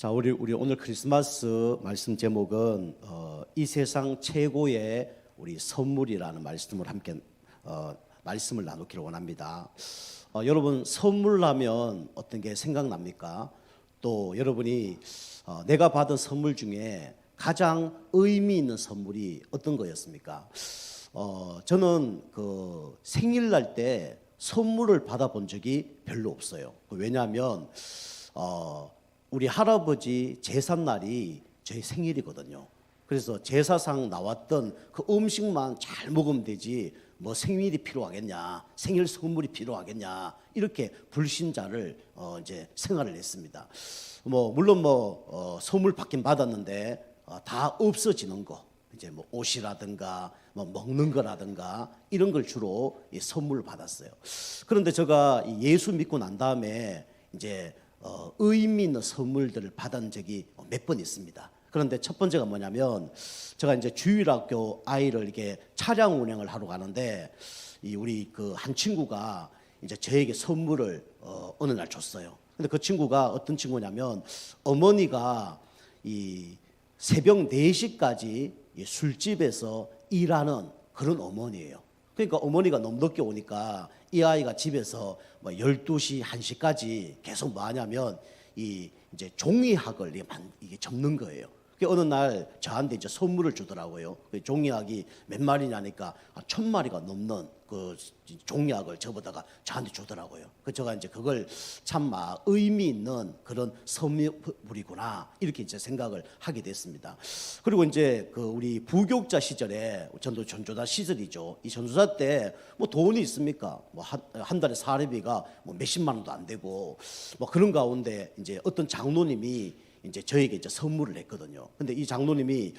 자, 우리 우리 오늘 크리스마스 말씀 제목은 어, 이 세상 최고의 우리 선물이라는 말씀을 함께 어, 말씀을 나누기를 원합니다. 어, 여러분 선물하면 어떤 게 생각납니까? 또 여러분이 어, 내가 받은 선물 중에 가장 의미 있는 선물이 어떤 거였습니까? 어, 저는 그 생일날 때 선물을 받아본 적이 별로 없어요. 왜냐하면 어, 우리 할아버지 제삿날이 저희 생일이거든요. 그래서 제사상 나왔던 그 음식만 잘 먹으면 되지 뭐 생일이 필요하겠냐, 생일 선물이 필요하겠냐 이렇게 불신자를 어 이제 생활을 했습니다. 뭐 물론 뭐 어, 선물 받긴 받았는데 어, 다 없어지는 거 이제 뭐 옷이라든가 뭐 먹는 거라든가 이런 걸 주로 이 선물을 받았어요. 그런데 제가 이 예수 믿고 난 다음에 이제 어, 의미 있는 선물들을 받은 적이 몇 번 있습니다. 그런데 첫 번째가 뭐냐면 제가 이제 주일학교 아이를 이렇게 차량 운행을 하러 가는데 이 우리 그 한 친구가 이제 저에게 선물을 어, 어느 날 줬어요. 근데 그 친구가 어떤 친구냐면 어머니가 이 새벽 4시까지 이 술집에서 일하는 그런 어머니예요. 그러니까 어머니가 너무 늦게 오니까 이 아이가 집에서 뭐 12시, 1시까지 계속 뭐 하냐면 이 이제 종이학을 이게, 접는 거예요. 그 어느 날 저한테 이제 선물을 주더라고요. 그 종이학이 몇 마리냐니까 한천 마리가 넘는 그 종이학을 접어다가 저한테 주더라고요. 그 제가 이제 그걸 참 막 의미 있는 그런 선물이구나 이렇게 이제 생각을 하게 됐습니다. 그리고 이제 그 우리 부교육자 시절에 전도 전조사 시절이죠. 이 전조사 때 뭐 돈이 있습니까? 뭐한 한 달에 사례비가 뭐 몇십만 원도 안 되고 뭐 그런 가운데 이제 어떤 장로님이 이제 저에게 이제 선물을 했거든요. 근데 이 장로님이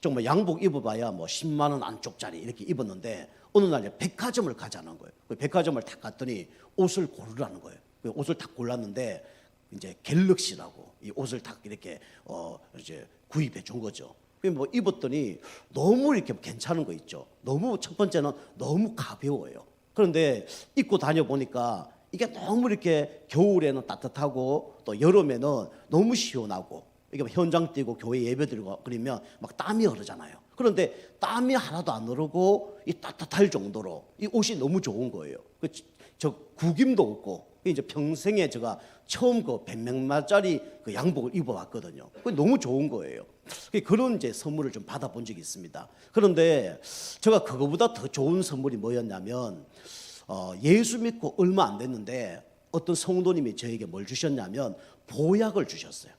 정말 양복 입어봐야 뭐 10만 원 안쪽짜리 이렇게 입었는데 어느 날 백화점을 가자는 거예요. 그 백화점을 딱 갔더니 옷을 고르라는 거예요. 그 옷을 딱 골랐는데 이제 갤럭시라고 이 옷을 딱 이렇게 어 이제 구입해 준 거죠. 그뭐 입었더니 너무 이렇게 괜찮은 거 있죠. 너무 첫 번째는 너무 가벼워요. 그런데 입고 다녀 보니까 이게 너무 이렇게 겨울에는 따뜻하고 또 여름에는 너무 시원하고 이게 뭐 현장 뛰고 교회 예배 드리고 그러면 막 땀이 흐르잖아요. 그런데 땀이 하나도 안 흐르고 이 따뜻할 정도로 이 옷이 너무 좋은 거예요. 그 저 구김도 없고 이제 평생에 제가 처음 그 백명마짜리 그 양복을 입어봤거든요. 그 너무 좋은 거예요. 그런 이제 선물을 좀 받아본 적이 있습니다. 그런데 제가 그거보다 더 좋은 선물이 뭐였냐면 어, 예수 믿고 얼마 안 됐는데 어떤 성도님이 저에게 뭘 주셨냐면 보약을 주셨어요.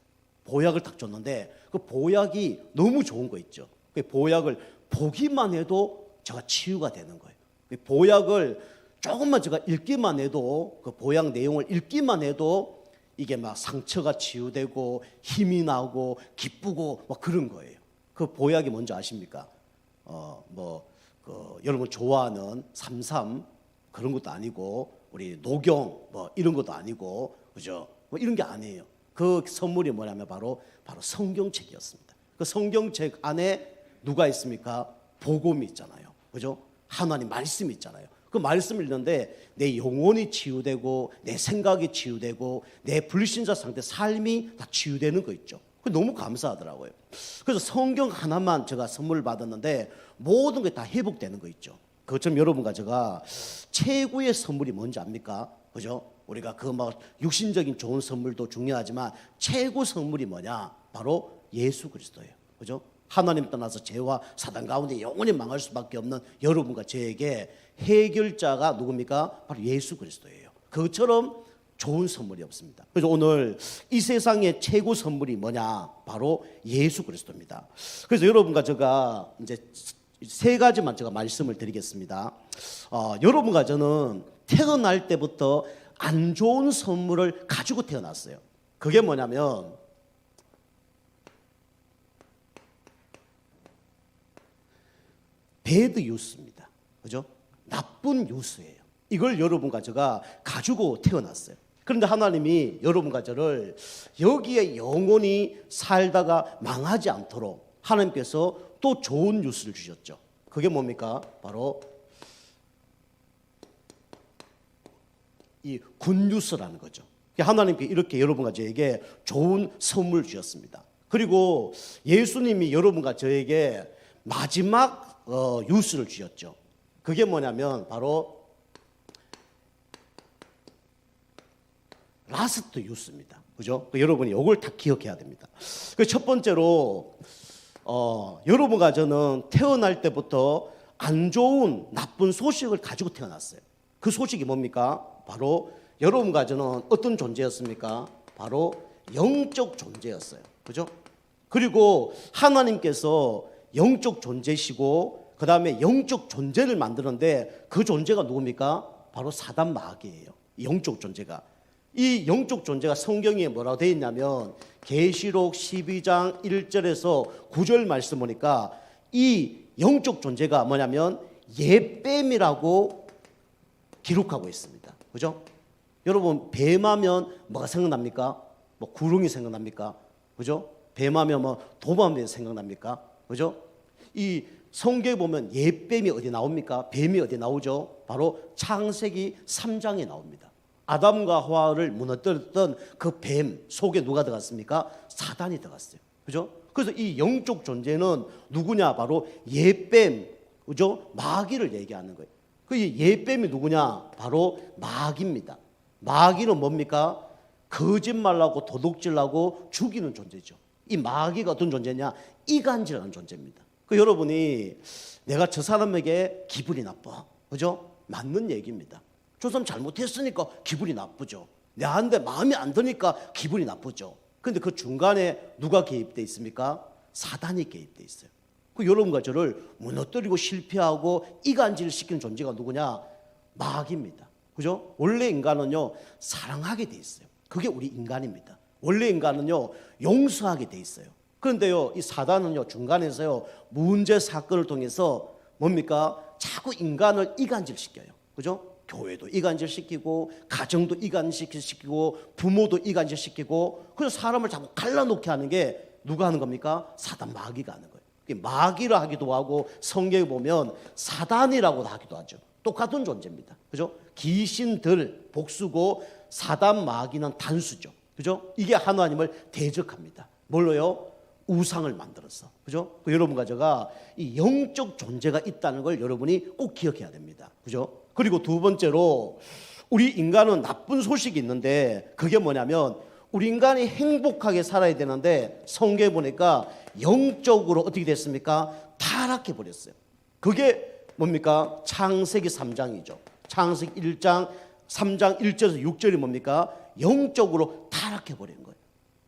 보약을 딱 줬는데 그 보약이 너무 좋은 거 있죠. 그 보약을 보기만 해도 제가 치유가 되는 거예요. 그 보약을 조금만 제가 읽기만 해도 그 보약 내용을 읽기만 해도 이게 막 상처가 치유되고 힘이 나고 기쁘고 막 그런 거예요. 그 보약이 뭔지 아십니까? 어 뭐 그 여러분 좋아하는 삼삼 그런 것도 아니고 우리 노경 뭐 이런 것도 아니고 그죠? 뭐 이런 게 아니에요. 그 선물이 뭐냐면 바로 바로 성경책이었습니다. 그 성경책 안에 누가 있습니까? 복음이 있잖아요. 그죠? 하나님 말씀이 있잖아요. 그 말씀을 읽는데 내 영혼이 치유되고 내 생각이 치유되고 내 불신자 상태 삶이 다 치유되는 거 있죠. 그 너무 감사하더라고요. 그래서 성경 하나만 제가 선물을 받았는데 모든 게 다 회복되는 거 있죠. 그것처럼 여러분과 제가 최고의 선물이 뭔지 압니까? 그죠? 우리가 그 막 육신적인 좋은 선물도 중요하지만 최고 선물이 뭐냐? 바로 예수 그리스도예요. 그죠? 하나님 떠나서 죄와 사단 가운데 영원히 망할 수밖에 없는 여러분과 저에게 해결자가 누굽니까? 바로 예수 그리스도예요. 그것처럼 좋은 선물이 없습니다. 그래서 오늘 이 세상의 최고 선물이 뭐냐? 바로 예수 그리스도입니다. 그래서 여러분과 제가 이제 세 가지만 제가 말씀을 드리겠습니다. 어, 여러분과 저는 태어날 때부터 안 좋은 선물을 가지고 태어났어요. 그게 뭐냐면 배드 뉴스입니다. 그죠? 나쁜 뉴스예요. 이걸 여러분과 제가 가지고 태어났어요. 그런데 하나님이 여러분과 저를 여기에 영원히 살다가 망하지 않도록 하나님께서 또 좋은 뉴스를 주셨죠. 그게 뭡니까? 바로 이 굿뉴스라는 거죠. 하나님께 이렇게 여러분과 저에게 좋은 선물 주셨습니다. 그리고 예수님이 여러분과 저에게 마지막 어, 유스를 주셨죠. 그게 뭐냐면 바로 라스트 유스입니다. 그죠? 그 여러분이 이걸 다 기억해야 됩니다. 그 첫 번째로 어, 여러분과 저는 태어날 때부터 안 좋은 나쁜 소식을 가지고 태어났어요. 그 소식이 뭡니까? 바로 여러분과 저는 어떤 존재였습니까? 바로 영적 존재였어요. 그죠? 그리고 하나님께서 영적 존재시고 그 다음에 영적 존재를 만드는데 그 존재가 누굽니까? 바로 사단 마귀예요. 영적 존재가. 이 영적 존재가 성경에 뭐라고 되어 있냐면 계시록 12장 1절에서 9절 말씀 보니까 이 영적 존재가 뭐냐면 예뱀이라고 기록하고 있습니다. 그죠? 여러분 뱀하면 뭐가 생각납니까? 뭐 구릉이 생각납니까? 그죠? 뱀하면 뭐 도마뱀이 생각납니까? 그죠? 이 성경에 보면 예뱀이 어디 나옵니까? 뱀이 어디 나오죠? 바로 창세기 3장에 나옵니다. 아담과 하와를 무너뜨렸던 그 뱀 속에 누가 들어갔습니까? 사단이 들어갔어요. 그죠? 그래서 이 영적 존재는 누구냐? 바로 예뱀, 그죠? 마귀를 얘기하는 거예요. 그 예뱀이 누구냐? 바로 마귀입니다. 마귀는 뭡니까? 거짓말하고 도둑질하고 죽이는 존재죠. 이 마귀가 어떤 존재냐? 이간질하는 존재입니다. 그 여러분이 내가 저 사람에게 기분이 나빠. 그죠? 맞는 얘기입니다. 저 사람 잘못했으니까 기분이 나쁘죠. 내한테 마음이 안 드니까 기분이 나쁘죠. 근데 그 중간에 누가 개입돼 있습니까? 사단이 개입돼 있어요. 그 여러분과 저를 무너뜨리고 실패하고 이간질 시키는 존재가 누구냐? 마귀입니다. 그죠? 원래 인간은요, 사랑하게 돼 있어요. 그게 우리 인간입니다. 원래 인간은요, 용서하게 돼 있어요. 그런데요, 이 사단은요, 중간에서요, 문제 사건을 통해서 뭡니까? 자꾸 인간을 이간질 시켜요. 그죠? 교회도 이간질 시키고, 가정도 이간질 시키고, 부모도 이간질 시키고, 그래서 사람을 자꾸 갈라놓게 하는 게 누가 하는 겁니까? 사단 마귀가 하는 거예요. 마귀를 하기도 하고, 성경에 보면 사단이라고도 하기도 하죠. 똑같은 존재입니다. 그죠? 귀신들 복수고 사단 마귀는 단수죠. 그죠? 이게 하나님을 대적합니다. 뭘로요? 우상을 만들어서. 그죠? 그 여러분과 제가 이 영적 존재가 있다는 걸 여러분이 꼭 기억해야 됩니다. 그죠? 그리고 두 번째로 우리 인간은 나쁜 소식이 있는데 그게 뭐냐면 우리 인간이 행복하게 살아야 되는데 성경에 보니까 영적으로 어떻게 됐습니까? 타락해 버렸어요. 그게 뭡니까? 창세기 3장이죠. 창세기 1장 3장 1절에서 6절이 뭡니까? 영적으로 타락해 버린 거예요.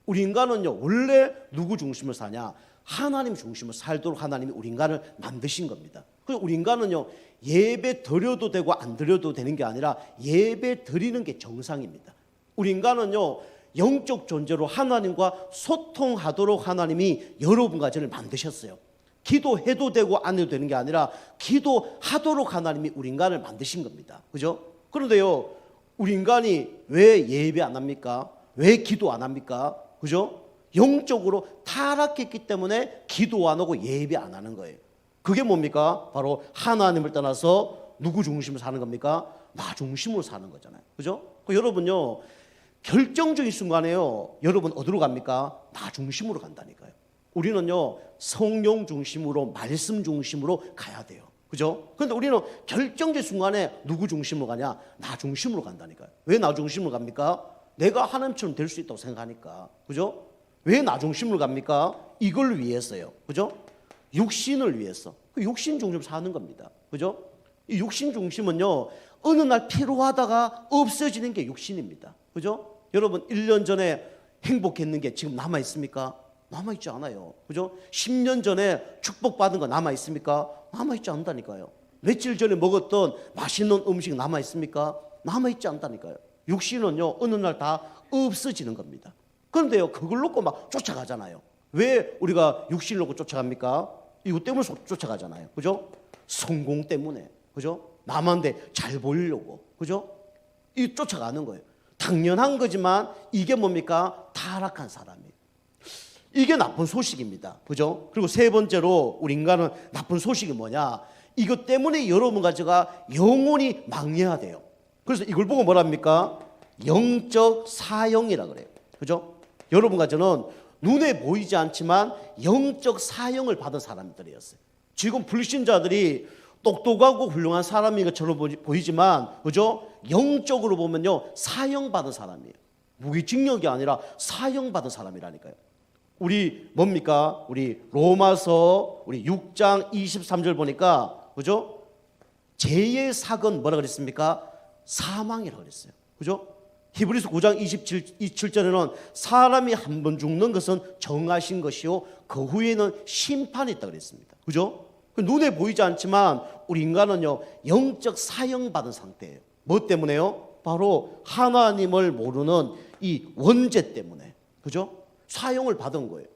우리 인간은요 원래 누구 중심을 사냐? 하나님 중심을 살도록 하나님이 우리 인간을 만드신 겁니다. 그래서 우리 인간은요 예배 드려도 되고 안 드려도 되는 게 아니라 예배 드리는 게 정상입니다. 우리 인간은요 영적 존재로 하나님과 소통하도록 하나님이 여러분과 저를 만드셨어요. 기도해도 되고 안 해도 되는 게 아니라 기도하도록 하나님이 우리 인간을 만드신 겁니다. 그죠? 그런데요, 우리 인간이 왜 예배 안 합니까? 왜 기도 안 합니까? 그죠? 영적으로 타락했기 때문에 기도 안 하고 예배 안 하는 거예요. 그게 뭡니까? 바로 하나님을 떠나서 누구 중심으로 사는 겁니까? 나 중심으로 사는 거잖아요. 그죠? 그 여러분요, 결정적인 순간에요, 여러분 어디로 갑니까? 나 중심으로 간다니까요. 우리는요, 성령 중심으로, 말씀 중심으로 가야 돼요. 그죠? 그런데 우리는 결정적 순간에 누구 중심으로 가냐? 나 중심으로 간다니까요. 왜 나 중심으로 갑니까? 내가 하나님처럼 될 수 있다고 생각하니까. 그죠? 왜 나 중심으로 갑니까? 이걸 위해서요. 그죠? 육신을 위해서. 그 육신 중심 사는 겁니다. 그죠? 이 육신 중심은요, 어느 날 필요하다가 없어지는 게 육신입니다. 그죠? 여러분, 1년 전에 행복했는 게 지금 남아 있습니까? 남아 있지 않아요. 그죠? 10년 전에 축복받은 거 남아 있습니까? 남아 있지 않다니까요. 며칠 전에 먹었던 맛있는 음식 남아 있습니까? 남아 있지 않다니까요. 육신은요, 어느 날 다 없어지는 겁니다. 그런데요, 그걸 놓고 막 쫓아가잖아요. 왜 우리가 육신을 놓고 쫓아갑니까? 이거 때문에 쫓- 쫓아가잖아요. 그죠? 성공 때문에. 그죠? 남한테 잘 보이려고. 그죠? 이 쫓아가는 거예요. 당연한 거지만 이게 뭡니까? 타락한 사람이에요. 이게 나쁜 소식입니다. 그죠? 그리고 세 번째로 우리 인간은 나쁜 소식이 뭐냐? 이것 때문에 여러분과 제가 영원히 망해야 돼요. 그래서 이걸 보고 뭐랍니까? 영적 사형이라 그래요. 그죠? 여러분과 저는 눈에 보이지 않지만 영적 사형을 받은 사람들이었어요. 지금 불신자들이 똑똑하고 훌륭한 사람인 것처럼 보이지만 그죠? 영적으로 보면요 사형 받은 사람이에요. 무기징역이 아니라 사형 받은 사람이라니까요. 우리 뭡니까? 우리 로마서 우리 6장 23절 보니까 그죠? 죄의 사건 뭐라 그랬습니까? 사망이라고 그랬어요. 그죠? 히브리서 9장 27, 27절에는 사람이 한 번 죽는 것은 정하신 것이요 그 후에는 심판이 있다 그랬습니다. 그죠? 눈에 보이지 않지만 우리 인간은요 영적 사형 받은 상태예요. 뭐 때문에요? 바로 하나님을 모르는 이 원죄 때문에. 그죠? 사형을 받은 거예요.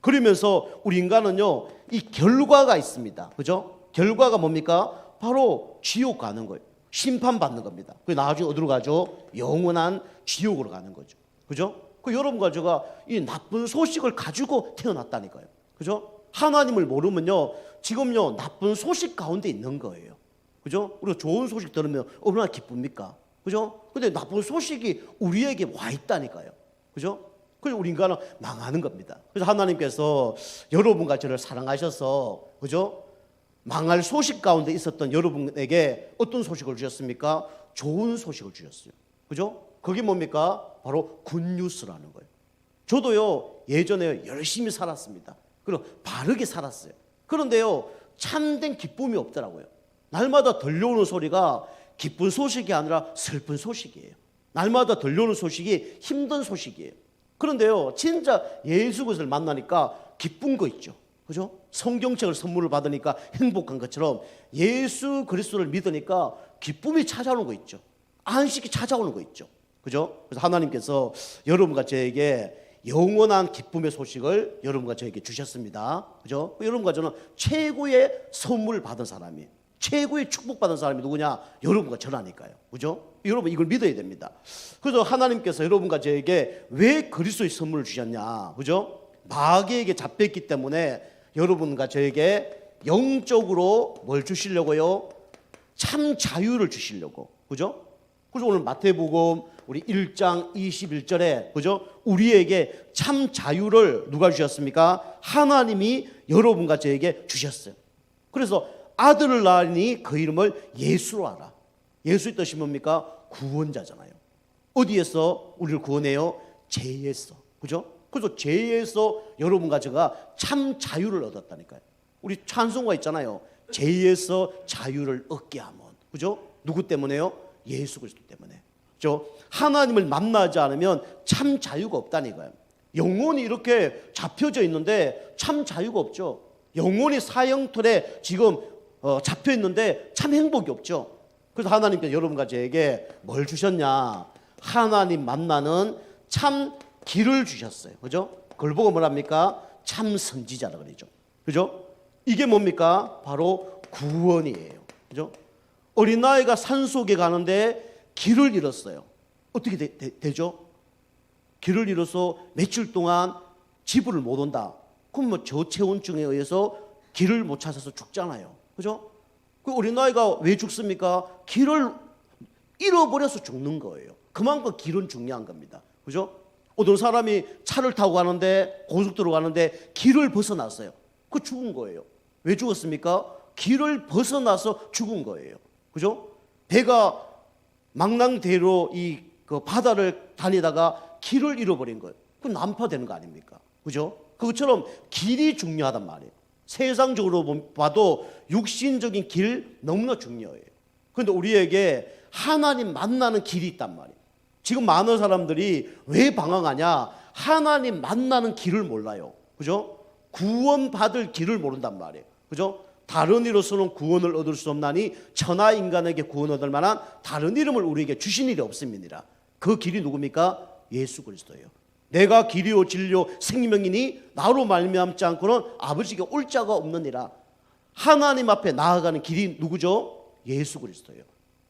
그러면서 우리 인간은요, 이 결과가 있습니다. 그죠? 결과가 뭡니까? 바로 지옥 가는 거예요. 심판받는 겁니다. 그 나중에 어디로 가죠? 영원한 지옥으로 가는 거죠. 그죠? 그 여러분과 제가 이 나쁜 소식을 가지고 태어났다니까요. 그죠? 하나님을 모르면요, 지금요, 나쁜 소식 가운데 있는 거예요. 그죠? 우리가 좋은 소식 들으면 얼마나 기쁩니까? 그죠? 근데 나쁜 소식이 우리에게 와 있다니까요. 그죠? 그래서 우리 인간은 망하는 겁니다. 그래서 하나님께서 여러분과 저를 사랑하셔서, 그죠? 망할 소식 가운데 있었던 여러분에게 어떤 소식을 주셨습니까? 좋은 소식을 주셨어요. 그죠? 그게 뭡니까? 바로 굿뉴스라는 거예요. 저도요, 예전에 열심히 살았습니다. 그리고 바르게 살았어요. 그런데요, 참된 기쁨이 없더라고요. 날마다 들려오는 소리가 기쁜 소식이 아니라 슬픈 소식이에요. 날마다 들려오는 소식이 힘든 소식이에요. 그런데요, 진짜 예수 그리스도를 만나니까 기쁜 거 있죠. 그죠? 성경책을 선물을 받으니까 행복한 것처럼 예수 그리스도를 믿으니까 기쁨이 찾아오는 거 있죠. 안식이 찾아오는 거 있죠. 그죠? 그래서 하나님께서 여러분과 저에게 영원한 기쁨의 소식을 여러분과 저에게 주셨습니다. 그죠? 여러분과 저는 최고의 선물을 받은 사람이에요. 최고의 축복받은 사람이 누구냐? 여러분과 저라니까요. 그죠? 여러분 이걸 믿어야 됩니다. 그래서 하나님께서 여러분과 저에게 왜 그리스도의 선물을 주셨냐? 그죠? 마귀에게 잡혔기 때문에 여러분과 저에게 영적으로 뭘 주시려고요? 참 자유를 주시려고. 그죠? 그래서 오늘 마태복음 우리 1장 21절에 그죠? 우리에게 참 자유를 누가 주셨습니까? 하나님이 여러분과 저에게 주셨어요. 그래서 아들을 낳으니 그 이름을 예수로 하라. 예수의 뜻이 뭡니까? 구원자잖아요. 어디에서 우리를 구원해요? 죄에서. 그죠? 그래서 죄에서 여러분과 제가 참 자유를 얻었다니까요. 우리 찬송가 있잖아요. 죄에서 자유를 얻게 하면. 그죠? 누구 때문에요? 예수 그리스도 때문에. 저 하나님을 만나지 않으면 참 자유가 없다니까요. 영혼이 이렇게 잡혀져 있는데 참 자유가 없죠. 영혼이 사형틀에 지금 어, 잡혀 있는데 참 행복이 없죠. 그래서 하나님께서 여러분과 저에게 뭘 주셨냐? 하나님 만나는 참 길을 주셨어요. 그죠? 그걸 보고 뭐랍니까? 참 선지자라 그러죠. 그죠? 이게 뭡니까? 바로 구원이에요. 그죠? 어린아이가 산 속에 가는데 길을 잃었어요. 어떻게 되, 죠 길을 잃어서 며칠 동안 집을 못 온다. 그럼 뭐 저체온증에 의해서 길을 못 찾아서 죽잖아요. 그죠? 그 어린아이가 왜 죽습니까? 길을 잃어버려서 죽는 거예요. 그만큼 길은 중요한 겁니다. 그죠? 어떤 사람이 차를 타고 가는데 고속도로 가는데 길을 벗어났어요. 그 죽은 거예요. 왜 죽었습니까? 길을 벗어나서 죽은 거예요. 그죠? 배가 망랑대로 이 그 바다를 다니다가 길을 잃어버린 거예요. 그 난파되는 거 아닙니까? 그죠? 그것처럼 길이 중요하단 말이에요. 세상적으로 봐도 육신적인 길 너무나 중요해요. 그런데 우리에게 하나님 만나는 길이 있단 말이에요. 지금 많은 사람들이 왜 방황하냐? 하나님 만나는 길을 몰라요. 그죠? 구원받을 길을 모른단 말이에요. 그죠? 다른 이로서는 구원을 얻을 수 없나니 천하 인간에게 구원 얻을 만한 다른 이름을 우리에게 주신 일이 없습니다. 그 길이 누굽니까? 예수 그리스도예요. 내가 길이요 진리요 생명이니 나로 말미암지 않고는 아버지께 올 자가 없느니라. 하나님 앞에 나아가는 길이 누구죠? 예수 그리스도예요.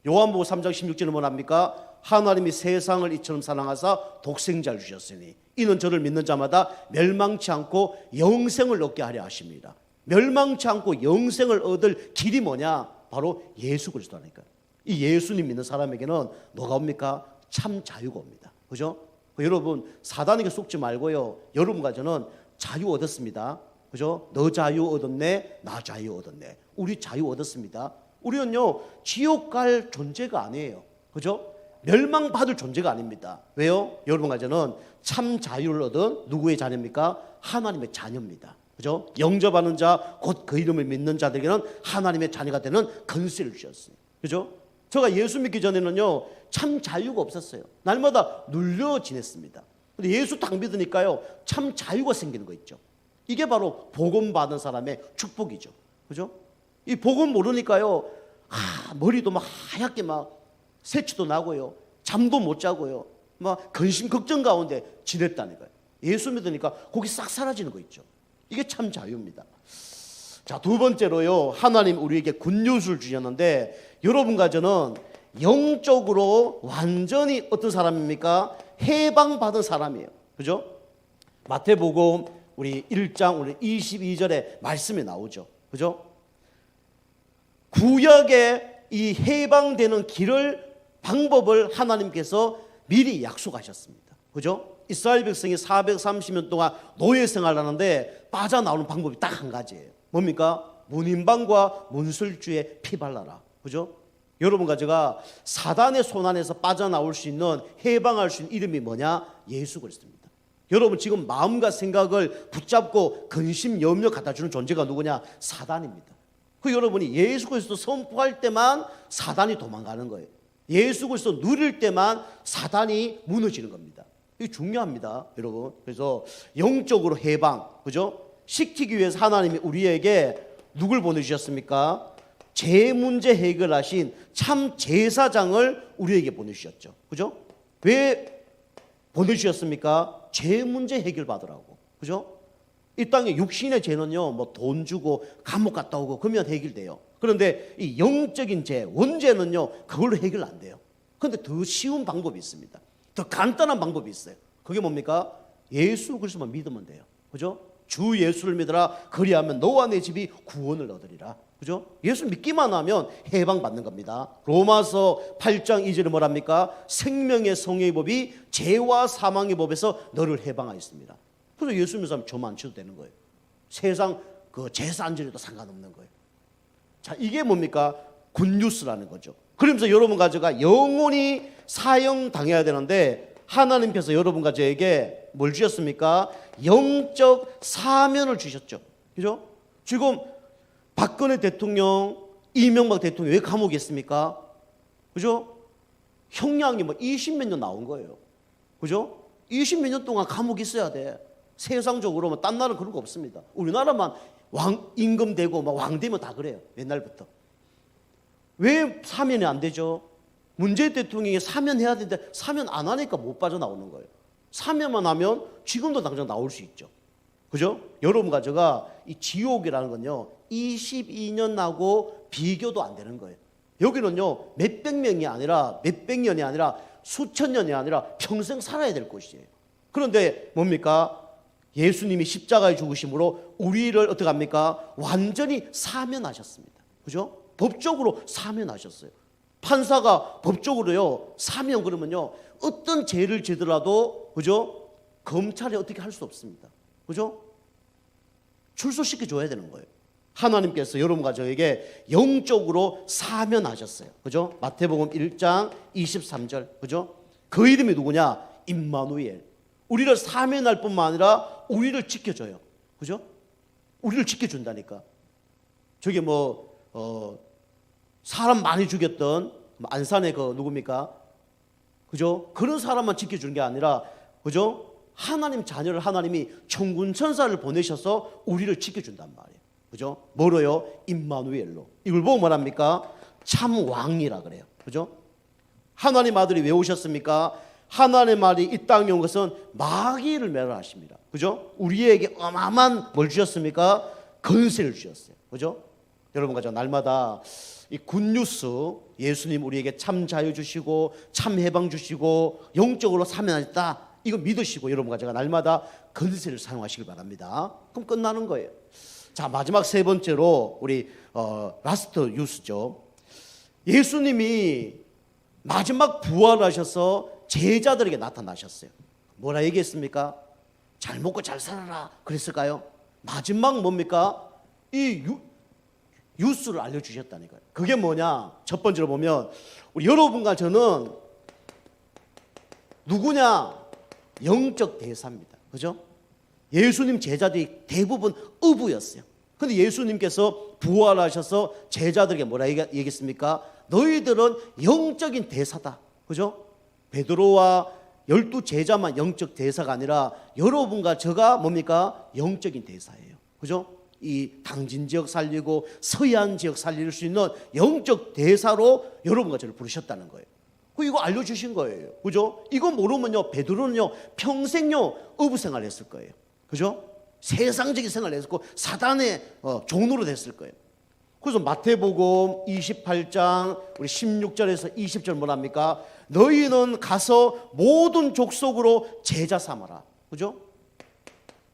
요한복음 3장 16절은 뭐랍니까? 하나님이 세상을 이처럼 사랑하사 독생자를 주셨으니 이는 저를 믿는 자마다 멸망치 않고 영생을 얻게 하려 하십니다. 멸망치 않고 영생을 얻을 길이 뭐냐? 바로 예수 그리스도니까. 이 예수님 믿는 사람에게는 뭐가 옵니까? 참 자유가 옵니다. 그죠? 그 여러분 사단에게 속지 말고요. 여러분과 저는 자유 얻었습니다. 그죠? 너 자유 얻었네, 나 자유 얻었네. 우리 자유 얻었습니다. 우리는요 지옥 갈 존재가 아니에요. 그죠? 멸망받을 존재가 아닙니다. 왜요? 여러분과 저는 참 자유를 얻은 누구의 자녀입니까? 하나님의 자녀입니다. 그죠? 영접하는 자, 곧 그 이름을 믿는 자들에게는 하나님의 자녀가 되는 건세를 주셨어요. 그죠? 제가 예수 믿기 전에는요, 참 자유가 없었어요. 날마다 눌려 지냈습니다. 근데 예수 딱 믿으니까요, 참 자유가 생기는 거 있죠. 이게 바로 복음 받은 사람의 축복이죠. 그죠? 이 복음 모르니까요, 아, 머리도 막 하얗게 막 새치도 나고요. 잠도 못 자고요. 막 근심 걱정 가운데 지냈다는 거예요. 예수 믿으니까 거기 싹 사라지는 거 있죠. 이게 참 자유입니다. 자, 두 번째로요. 하나님 우리에게 굿뉴스를 주셨는데 여러분과 저는 영적으로 완전히 어떤 사람입니까? 해방받은 사람이에요. 그죠? 마태복음 우리 1장 우리 22절에 말씀이 나오죠. 그죠? 구약의 이 해방되는 길을 방법을 하나님께서 미리 약속하셨습니다. 그죠? 이스라엘 백성이 430년 동안 노예 생활하는데 빠져나오는 방법이 딱 한 가지예요. 뭡니까? 문인방과 문술주의 피 발라라. 그죠? 여러분과 제가 사단의 손 안에서 빠져나올 수 있는 해방할 수 있는 이름이 뭐냐? 예수 그리스도입니다. 여러분 지금 마음과 생각을 붙잡고 근심 염려 갖다 주는 존재가 누구냐? 사단입니다. 그 여러분이 예수 그리스도 선포할 때만 사단이 도망가는 거예요. 예수 그리스도 누릴 때만 사단이 무너지는 겁니다. 이게 중요합니다, 여러분. 그래서 영적으로 해방, 그죠? 시키기 위해서 하나님이 우리에게 누굴 보내주셨습니까? 제 문제 해결하신 참 제사장을 우리에게 보내주셨죠. 그죠? 왜 보내주셨습니까? 제 문제 해결 받으라고. 그죠? 이 땅에 육신의 죄는요, 뭐 돈 주고 감옥 갔다 오고 그러면 해결돼요. 그런데 이 영적인 죄, 원죄는요, 그걸로 해결 안 돼요. 그런데 더 쉬운 방법이 있습니다. 더 간단한 방법이 있어요. 그게 뭡니까? 예수 그리스도만 믿으면 돼요. 그죠? 주 예수를 믿으라. 그리하면 너와 내 집이 구원을 얻으리라. 그죠? 예수 믿기만 하면 해방받는 겁니다. 로마서 8장 2절에 뭐랍니까? 생명의 성의 법이 죄와 사망의 법에서 너를 해방하였습니다. 그래서 예수 사람 저만 쳐도 되는 거예요. 세상 그 제사 안 지내도 상관없는 거예요. 자, 이게 뭡니까? 굿뉴스라는 거죠. 그러면서 여러분과 제가 영원히 사형당해야 되는데 하나님께서 여러분과 저에게 뭘 주셨습니까? 영적 사면을 주셨죠. 그죠? 지금 박근혜 대통령, 이명박 대통령 왜 감옥에 있습니까? 그죠? 형량이 뭐 20 몇 년 나온 거예요. 그죠? 20 몇 년 동안 감옥에 있어야 돼. 세상적으로 뭐딴 나라는 그런 거 없습니다. 우리나라만 왕 임금 되고 막 왕 되면 다 그래요. 옛날부터. 왜 사면이 안 되죠? 문재인 대통령이 사면해야 되는데 사면 안 하니까 못 빠져나오는 거예요. 사면만 하면 지금도 당장 나올 수 있죠. 그죠? 여러분과 제가 이 지옥이라는 건요, 22년 나고 비교도 안 되는 거예요. 여기는요, 몇백 명이 아니라, 몇백 년이 아니라, 수천 년이 아니라 평생 살아야 될 곳이에요. 그런데 뭡니까? 예수님이 십자가에 죽으심으로 우리를 어떻게 합니까? 완전히 사면하셨습니다. 그죠? 법적으로 사면하셨어요. 판사가 법적으로요, 사면 그러면요, 어떤 죄를 지더라도, 그죠? 검찰이 어떻게 할 수 없습니다. 그죠? 출소시켜 줘야 되는 거예요. 하나님께서 여러분과 저에게 영적으로 사면하셨어요. 그죠? 마태복음 1장 23절. 그죠? 그 이름이 누구냐? 임마누엘. 우리를 사면할 뿐만 아니라 우리를 지켜줘요. 그죠? 우리를 지켜준다니까. 저게 뭐, 어, 사람 많이 죽였던 뭐 안산의 그 누굽니까? 그죠? 그런 사람만 지켜주는 게 아니라, 그죠? 하나님 자녀를 하나님이 천군 천사를 보내셔서 우리를 지켜준단 말이에요. 그죠? 뭐로요? 임마누엘로. 이걸 보고 뭐랍니까? 참 왕이라 그래요. 그죠? 하나님 아들이 왜 오셨습니까? 하나님의 말이 이 땅에 온 것은 마귀를 멸하십니다. 그죠? 우리에게 어마어마한 뭘 주셨습니까? 건세를 주셨어요. 그죠? 여러분과 저 날마다 이 굿뉴스 예수님 우리에게 참 자유 주시고 참 해방 주시고 영적으로 사면하셨다. 이거 믿으시고 여러분과 제가 날마다 건세를 사용하시길 바랍니다. 그럼 끝나는 거예요. 자 마지막 세 번째로 우리 어, 라스트 뉴스죠. 예수님이 마지막 부활하셔서 제자들에게 나타나셨어요. 뭐라 얘기했습니까? 잘 먹고 잘 살아라 그랬을까요? 마지막 뭡니까? 이 유, 뉴스를 알려주셨다니까요. 그게 뭐냐? 첫 번째로 보면 우리 여러분과 저는 누구냐? 영적 대사입니다. 그죠? 예수님 제자들이 대부분 어부였어요. 근데 예수님께서 부활하셔서 제자들에게 뭐라 얘기- 얘기했습니까? 너희들은 영적인 대사다. 그죠? 베드로와 열두 제자만 영적 대사가 아니라 여러분과 저가 뭡니까? 영적인 대사예요. 그죠? 이 당진 지역 살리고 서해안 지역 살릴 수 있는 영적 대사로 여러분과 저를 부르셨다는 거예요. 그 이거 알려주신 거예요. 그죠? 이거 모르면요, 베드로는요, 평생요, 어부 생활 했을 거예요. 그죠? 세상적인 생활을 했고, 사단의 어, 종로로 됐을 거예요. 그래서 마태복음 28장 우리 16절에서 20절 뭐랍니까? 너희는 가서 모든 족속으로 제자 삼아라. 그죠?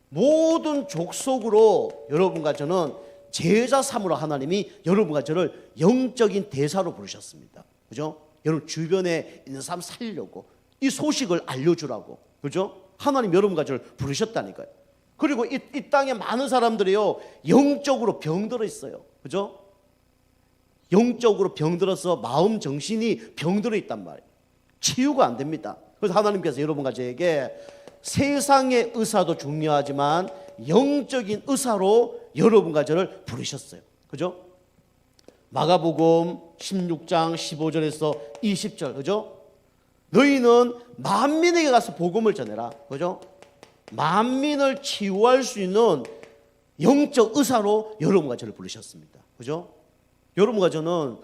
모든 족속으로 여러분과 저는 제자 삼으로 하나님이 여러분과 저를 영적인 대사로 부르셨습니다. 그죠? 여러분 주변에 있는 사람 살리려고 이 소식을 알려주라고. 그죠? 하나님 여러분과 저를 부르셨다니까요. 그리고 이, 이 땅에 많은 사람들이요 영적으로 병들어 있어요. 그죠? 영적으로 병들어서 마음 정신이 병들어 있단 말이에요. 치유가 안 됩니다. 그래서 하나님께서 여러분과 저에게 세상의 의사도 중요하지만 영적인 의사로 여러분과 저를 부르셨어요. 그죠? 마가복음 16장 15절에서 20절. 그죠? 너희는 만민에게 가서 복음을 전해라. 그죠? 만민을 치유할 수 있는 영적 의사로 여러분과 저를 부르셨습니다. 그죠? 여러분과 저는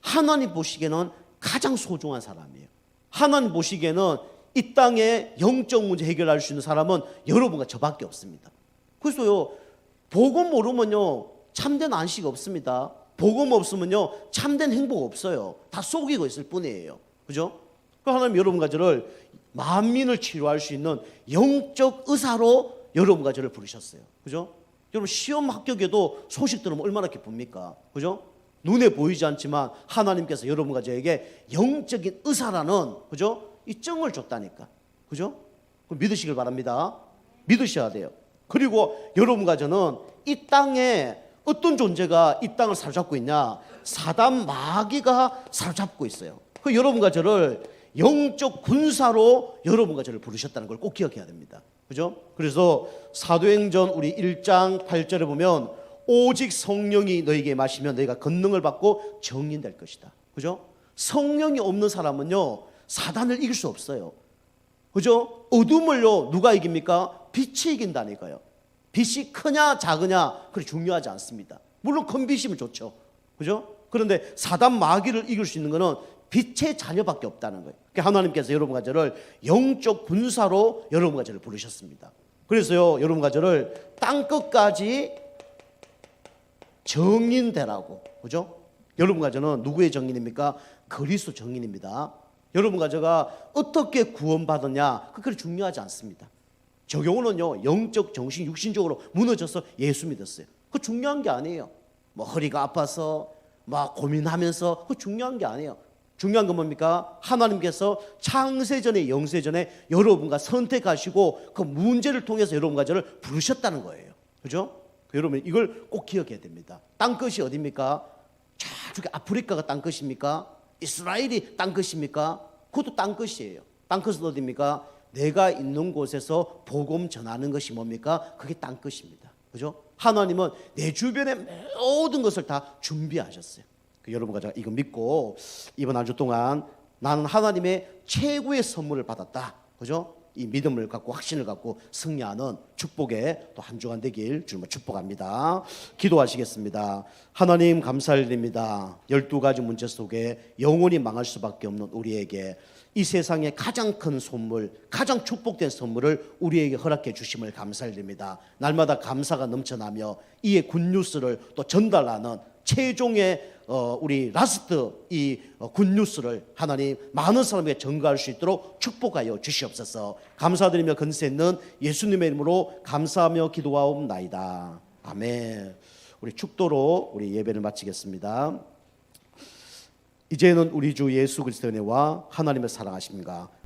하나님 보시기에는 가장 소중한 사람이에요. 하나님 보시기에는 이 땅에 영적 문제 해결할 수 있는 사람은 여러분과 저밖에 없습니다. 그래서요, 복음 모르면요, 참된 안식 없습니다. 복음 없으면요, 참된 행복 없어요. 다 속이고 있을 뿐이에요. 그죠? 그 하나님 여러분과 저를 만민을 치료할 수 있는 영적 의사로 여러분과 저를 부르셨어요. 그죠? 여러분 시험 합격에도 소식 들으면 얼마나 기쁩니까? 그죠? 눈에 보이지 않지만 하나님께서 여러분과 저에게 영적인 의사라는 그죠? 이 증을 줬다니까. 그죠? 믿으시길 바랍니다. 믿으셔야 돼요. 그리고 여러분과 저는 이 땅에 어떤 존재가 이 땅을 사로잡고 있냐? 사단 마귀가 사로잡고 있어요. 그 여러분과 저를 영적 군사로 여러분과 저를 부르셨다는 걸 꼭 기억해야 됩니다. 그죠? 그래서 사도행전 우리 1장 8절에 보면 오직 성령이 너에게 마시면 너희가 권능을 받고 정인될 것이다. 그죠? 성령이 없는 사람은요, 사단을 이길 수 없어요. 그죠? 어둠을요, 누가 이깁니까? 빛이 이긴다니까요. 빛이 크냐, 작으냐, 그게 중요하지 않습니다. 물론 큰 빛이면 좋죠. 그죠? 그런데 사단 마귀를 이길 수 있는 것은 빛의 자녀밖에 없다는 거예요. 그러니까 하나님께서 여러분과 저를 영적 군사로 여러분과 저를 부르셨습니다. 그래서요, 여러분과 저를 땅 끝까지 정인되라고. 그죠? 여러분과 저는 누구의 정인입니까? 그리스도 정인입니다. 여러분과 제가 어떻게 구원받았냐? 그렇게 중요하지 않습니다. 저 경우는요, 영적, 정신, 육신적으로 무너져서 예수 믿었어요. 그 중요한 게 아니에요. 뭐 허리가 아파서 막 고민하면서 그 중요한 게 아니에요. 중요한 건 뭡니까? 하나님께서 창세전에 영세전에 여러분과 선택하시고 그 문제를 통해서 여러분과 저를 부르셨다는 거예요. 그죠? 여러분 이걸 꼭 기억해야 됩니다. 땅 끝이 어디입니까? 저쪽에 아프리카가 땅 끝입니까? 이스라엘이 땅 끝입니까? 그것도 땅 끝이에요. 땅 끝은 어디입니까? 내가 있는 곳에서 복음 전하는 것이 뭡니까? 그게 땅 끝입니다. 그죠? 하나님은 내 주변의 모든 것을 다 준비하셨어요. 그 여러분과 제가 이거 믿고 이번 한 주 동안 나는 하나님의 최고의 선물을 받았다. 그죠? 이 믿음을 갖고 확신을 갖고 승리하는 축복의 또 한 주간 되길 주님을 축복합니다. 기도하시겠습니다. 하나님 감사드립니다. 열두 가지 문제 속에 영원히 망할 수밖에 없는 우리에게 이 세상의 가장 큰 선물, 가장 축복된 선물을 우리에게 허락해 주심을 감사드립니다. 날마다 감사가 넘쳐나며 이의 굿뉴스를 또 전달하는 최종의 어, 우리 라스트 이 어, 굿뉴스를 하나님 많은 사람에게 전가할 수 있도록 축복하여 주시옵소서. 감사드리며 건세 있는 예수님의 이름으로 감사하며 기도하옵나이다. 아멘. 우리 축도로 우리 예배를 마치겠습니다. 이제는 우리 주 예수 그리스도의 은혜와 하나님의 사랑하심과